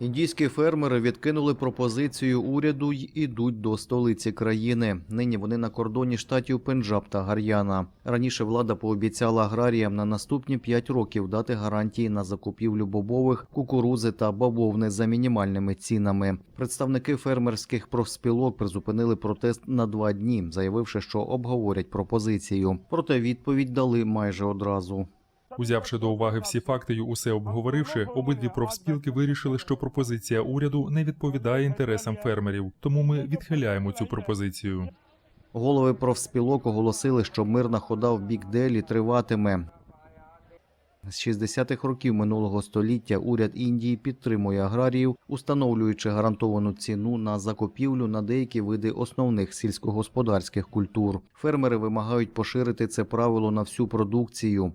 Індійські фермери відкинули пропозицію уряду й ідуть до столиці країни. Нині вони на кордоні штатів Пенджаб та Гар'яна. Раніше влада пообіцяла аграріям на наступні 5 років дати гарантії на закупівлю бобових, кукурузи та бавовни за мінімальними цінами. Представники фермерських профспілок призупинили протест на два дні, заявивши, що обговорять пропозицію. Проте відповідь дали майже одразу. Узявши до уваги всі факти й усе обговоривши, обидві профспілки вирішили, що пропозиція уряду не відповідає інтересам фермерів, тому ми відхиляємо цю пропозицію. Голови профспілок оголосили, що мирна хода в бік Делі триватиме. З 60-х років минулого століття уряд Індії підтримує аграріїв, установлюючи гарантовану ціну на закупівлю на деякі види основних сільськогосподарських культур. Фермери вимагають поширити це правило на всю продукцію.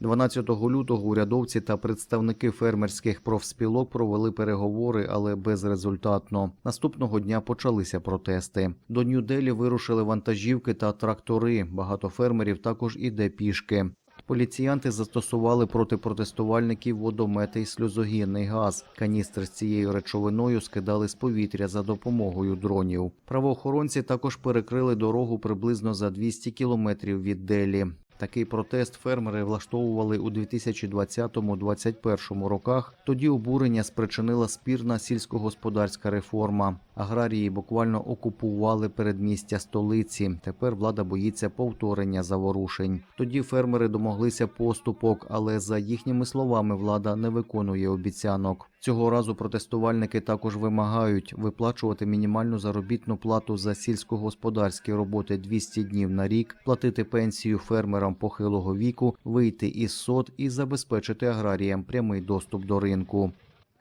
12 лютого урядовці та представники фермерських профспілок провели переговори, але безрезультатно. Наступного дня почалися протести. До Нью-Делі вирушили вантажівки та трактори. Багато фермерів також іде пішки. Поліціянти застосували проти протестувальників водомети й сльозогінний газ. Каністри з цією речовиною скидали з повітря за допомогою дронів. Правоохоронці також перекрили дорогу приблизно за 200 кілометрів від Делі. Такий протест фермери влаштовували у 2020-2021 роках. Тоді обурення спричинила спірна сільськогосподарська реформа. Аграрії буквально окупували передмістя столиці. Тепер влада боїться повторення заворушень. Тоді фермери домоглися поступок, але за їхніми словами влада не виконує обіцянок. Цього разу протестувальники також вимагають виплачувати мінімальну заробітну плату за сільськогосподарські роботи 200 днів на рік, платити пенсію фермерам похилого віку, вийти із сот і забезпечити аграріям прямий доступ до ринку.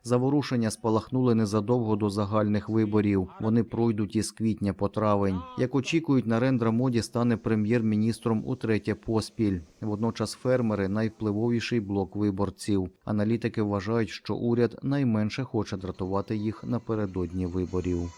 Заворушення спалахнули незадовго до загальних виборів. Вони пройдуть із квітня по травень. Як очікують, Нарендра Моді стане прем'єр-міністром утретє поспіль. Водночас фермери найвпливовіший блок виборців. Аналітики вважають, що уряд найменше хоче дратувати їх напередодні виборів.